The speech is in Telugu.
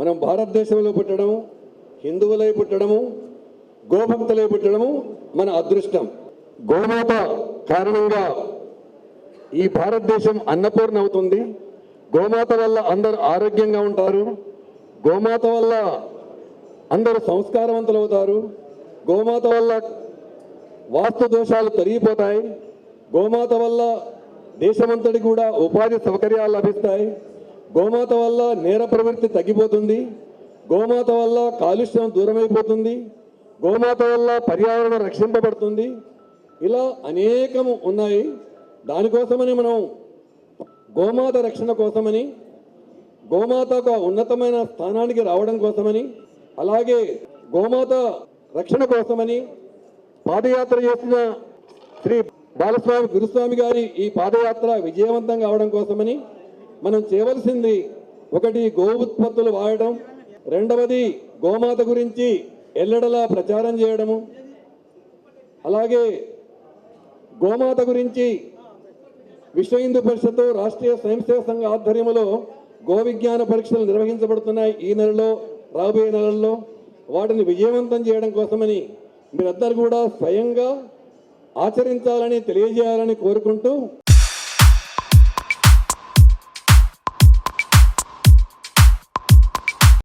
మనం భారతదేశంలో పుట్టడము హిందువులై పుట్టడము గోభక్తులై పుట్టడము మన అదృష్టం. గోమాత కారణంగా ఈ భారతదేశం అన్నపూర్ణ అవుతుంది గోమాత వల్ల అందరూ ఆరోగ్యంగా ఉంటారు. గోమాత వల్ల అందరూ సంస్కారవంతులు అవుతారు గోమాత వల్ల వాస్తు దోషాలు తొలగిపోతాయి. గోమాత వల్ల దేశమంతటి కూడా ఉపాధి సౌకర్యాలు లభిస్తాయి. గోమాత వల్ల నేర ప్రవృత్తి తగ్గిపోతుంది. గోమాత వల్ల కాలుష్యం దూరమైపోతుంది. గోమాత వల్ల పర్యావరణం రక్షింపబడుతుంది. ఇలా అనేకము ఉన్నాయి. దానికోసమని మనం గోమాత రక్షణ కోసమని గోమాత ఒక ఉన్నతమైన స్థానానికి రావడం కోసమని అలాగే గోమాత రక్షణ కోసమని పాదయాత్ర చేసిన శ్రీ బాలస్వామి గురుస్వామి గారి ఈ పాదయాత్ర విజయవంతం కావడం కోసమని మనం చేయవలసింది ఒకటి గో ఉత్పత్తులు వాడటం రెండవది గోమాత గురించి ఎల్లడలా ప్రచారం చేయడము. అలాగే గోమాత గురించి విశ్వ హిందూ పరిషత్తు రాష్ట్రీయ స్వయంసేవ సంఘ ఆధ్వర్యంలో గో విజ్ఞాన పరీక్షలు నిర్వహించబడుతున్నాయి ఈ నెలలో రాబోయే నెలల్లో. వాటిని విజయవంతం చేయడం కోసమని మీరందరూ కూడా స్వయంగా ఆచరించాలని తెలియజేయాలని కోరుకుంటూ